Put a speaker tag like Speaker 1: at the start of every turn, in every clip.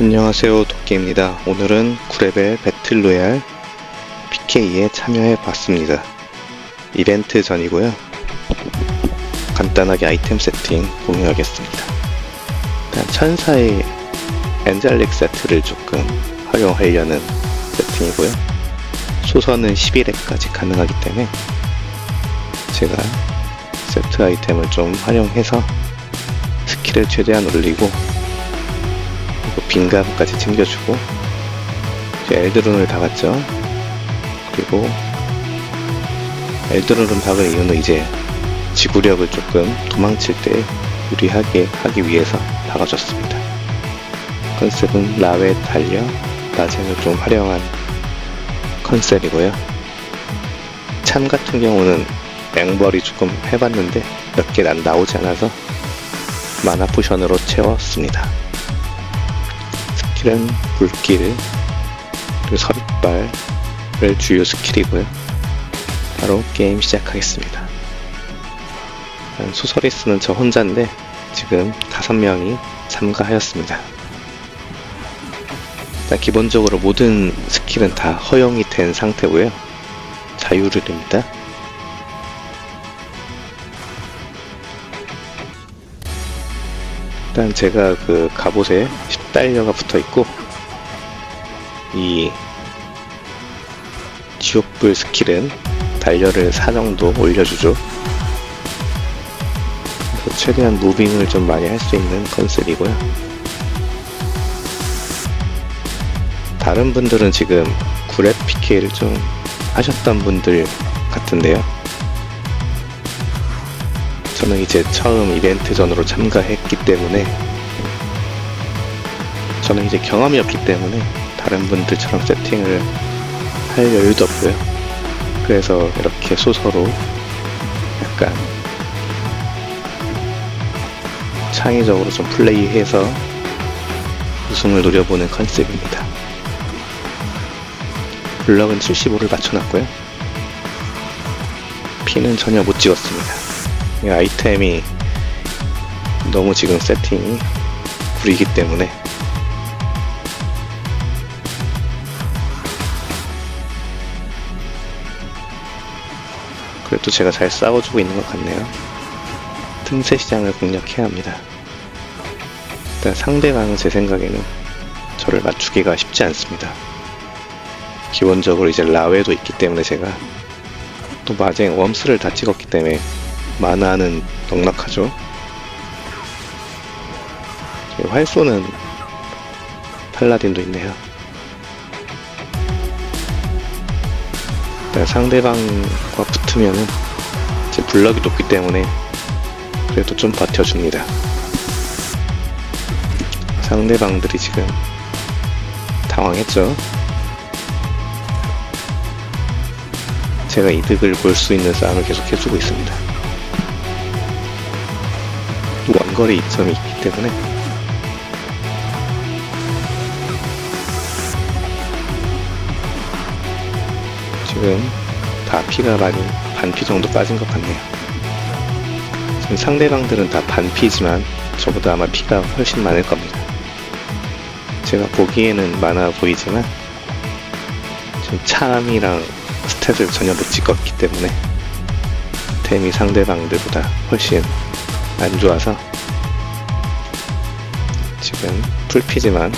Speaker 1: 안녕하세요 도끼입니다. 오늘은 9레벨 배틀로얄 PK에 참여해 봤습니다. 이벤트 전이고요. 간단하게 아이템 세팅 공유하겠습니다. 일단 천사의 엔젤릭 세트를 조금 활용하려는 세팅이고요. 소선은 11회까지 가능하기 때문에 제가 세트 아이템을 좀 활용해서 스킬을 최대한 올리고 그리고 빈감까지 챙겨주고 엘드룬을 박았죠. 그리고 엘드룬을 박을 이유는 이제 지구력을 조금 도망칠 때 유리하게 하기 위해서 박아줬습니다. 컨셉은 라웨 달려 나젠을 좀 활용한 컨셉이고요. 참 같은 경우는 앵벌이 조금 해봤는데 몇 개 난 나오지 않아서 마나 포션으로 채웠습니다. 스킬은 불길 그리고 서릿발을 주요 스킬이고요. 바로 게임 시작하겠습니다. 일단 소서리스는 저 혼자인데 지금 다섯 명이 참가하였습니다. 일단 기본적으로 모든 스킬은 다 허용이 된 상태고요. 자유를입니다. 일단 제가 그 갑옷에 10달러가 붙어 있고 이 지옥불 스킬은 달려를 4 정도 올려주죠. 최대한 무빙을 좀 많이 할 수 있는 컨셉이고요. 다른 분들은 지금 9렙 PK를 좀 하셨던 분들 같은데요. 저는 이제 처음 이벤트 전으로 참가했기 때문에 저는 이제 경험이 없기 때문에 다른 분들처럼 세팅을 할 여유도 없고요. 그래서 이렇게 소서로 약간 창의적으로 좀 플레이해서 우승을 노려보는 컨셉입니다. 블럭은 75를 맞춰놨고요. 피는 전혀 못 찍었습니다. 이 아이템이 너무 지금 세팅이 구리기 때문에 그래도 제가 잘 싸워주고 있는 것 같네요. 틈새 시장을 공략해야 합니다. 일단 상대방은 제 생각에는 저를 맞추기가 쉽지 않습니다. 기본적으로 이제 라웨도 있기 때문에 제가 또 마쟁 웜스를 다 찍었기 때문에 만화는 넉넉하죠. 활 쏘는 팔라딘도 있네요. 상대방과 붙으면은 제 블럭이 높기 때문에 그래도 좀 버텨줍니다. 상대방들이 지금 당황했죠. 제가 이득을 볼 수 있는 싸움을 계속 해주고 있습니다. 원거리 이점이 있기 때문에 지금 다 피가 많이 반피 정도 빠진 것 같네요. 지금 상대방들은 다 반피지만 저보다 아마 피가 훨씬 많을 겁니다. 제가 보기에는 많아 보이지만 지금 참이랑 스탯을 전혀 못 찍었기 때문에 템이 상대방들보다 훨씬 안 좋아서 지금 풀피지만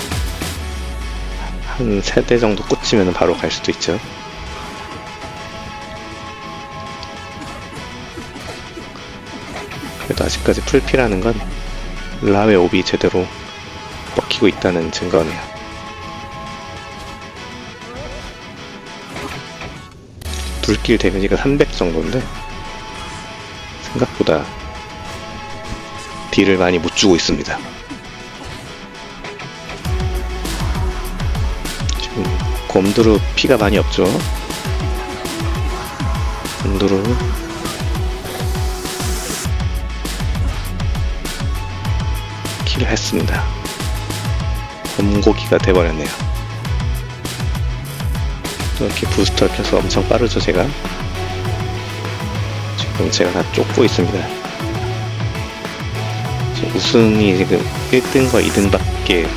Speaker 1: 한세대 정도 꽂히면 바로 갈 수도 있죠. 그래도 아직까지 풀피라는 건 라웨 옵이 제대로 먹히고 있다는 증거네요. 불길 데미지가 300 정도인데 생각보다 딜을 많이 못 주고 있습니다. 지금 곰두루 피가 많이 없죠. 곰두루 킬을 했습니다. 곰고기가 돼버렸네요. 또 이렇게 부스터 켜서 엄청 빠르죠 제가 지금 제가 다 쫓고 있습니다 우승이 지금 1등과 2등밖에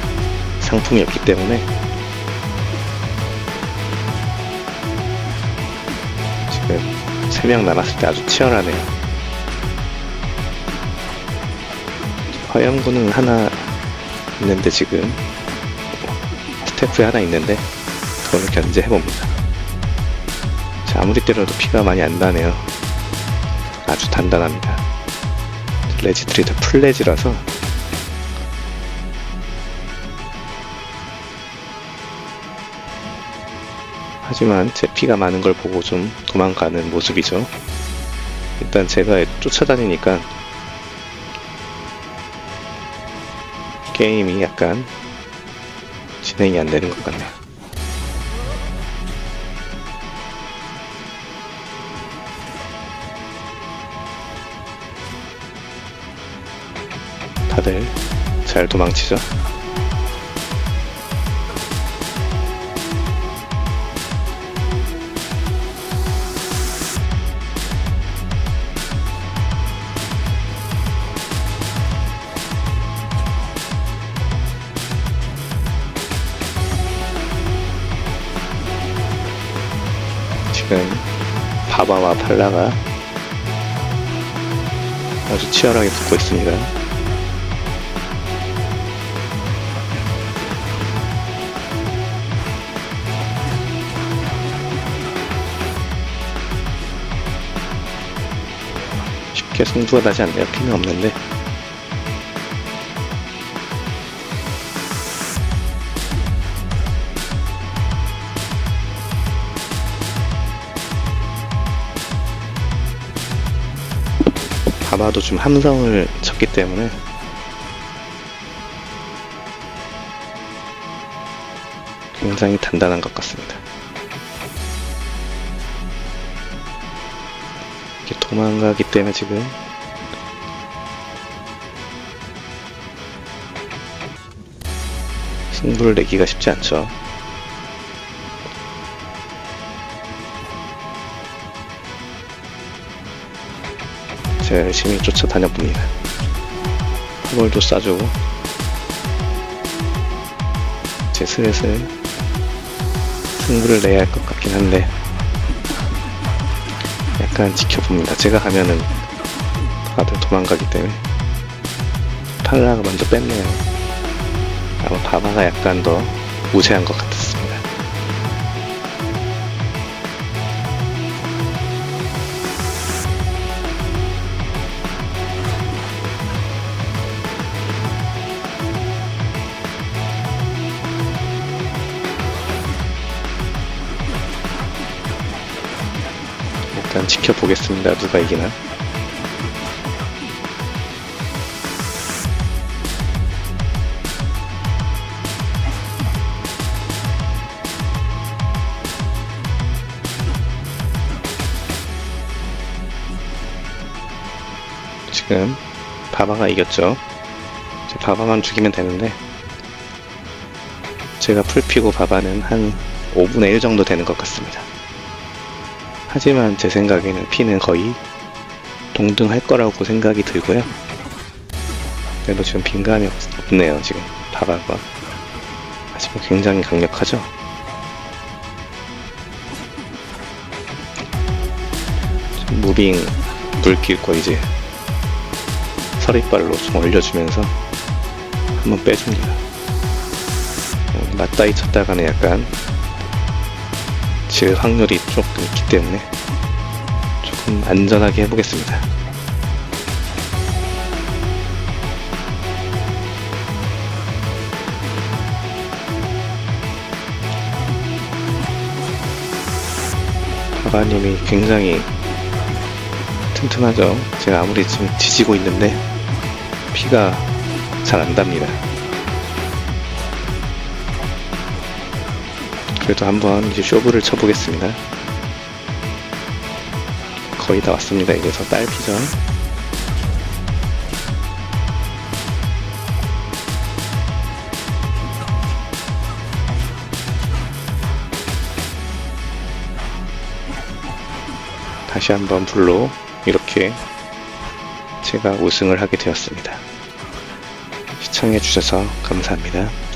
Speaker 1: 상품이 없기 때문에 지금 3명 남았을 때 아주 치열하네요. 화염구는 하나 있는데 지금 스태프에 하나 있는데 그걸 견제해봅니다. 자, 아무리 때려도 피가 많이 안 나네요. 아주 단단합니다. 레지들이 다 풀레지라서 하지만 제 피가 많은 걸 보고 좀 도망가는 모습이죠. 일단 제가 쫓아다니니까 게임이 약간 진행이 안 되는 것 같네요. 다들 잘 도망치죠? 바바와 팔라가 아주 치열하게 붙고 있습니다. 쉽게 승부가 나지 않네요. 피는 없는데. 바바도 좀 함성을 쳤기 때문에 굉장히 단단한 것 같습니다. 이렇게 도망가기 때문에 지금 승부를 내기가 쉽지 않죠. 제가 열심히 쫓아다녀 봅니다. 화물도 쏴주고 이제 슬슬 승부를 내야 할 것 같긴 한데 약간 지켜봅니다. 제가 가면은 다들 도망가기 때문에 팔라가 먼저 뺐네요. 아마 바바가 약간 더 우세한 것 같았습 일단 지켜보겠습니다. 누가 이기나. 지금 바바가 이겼죠. 바바만 죽이면 되는데 제가 풀 피고 바바는 한 5분의 1 정도 되는 것 같습니다. 하지만 제 생각에는 피는 거의 동등할 거라고 생각이 들고요. 그래도 지금 빈감이 없- 없네요, 지금 바바가. 하지만 굉장히 강력하죠? 좀 무빙 물길 거 이제 서리발로 좀 올려주면서 한번 빼줍니다. 어, 맞다이 쳤다가는 약간 질 확률이 조금 있기 때문에 조금 안전하게 해보겠습니다. 바바님이 굉장히 튼튼하죠. 제가 아무리 지금 뒤지고 있는데 피가 잘 안 답니다. 그래도 한번 이제 쇼부를 쳐보겠습니다. 거의 다 왔습니다. 이제 저 딸피죠. 다시 한번 불로 이렇게 제가 우승을 하게 되었습니다. 시청해주셔서 감사합니다.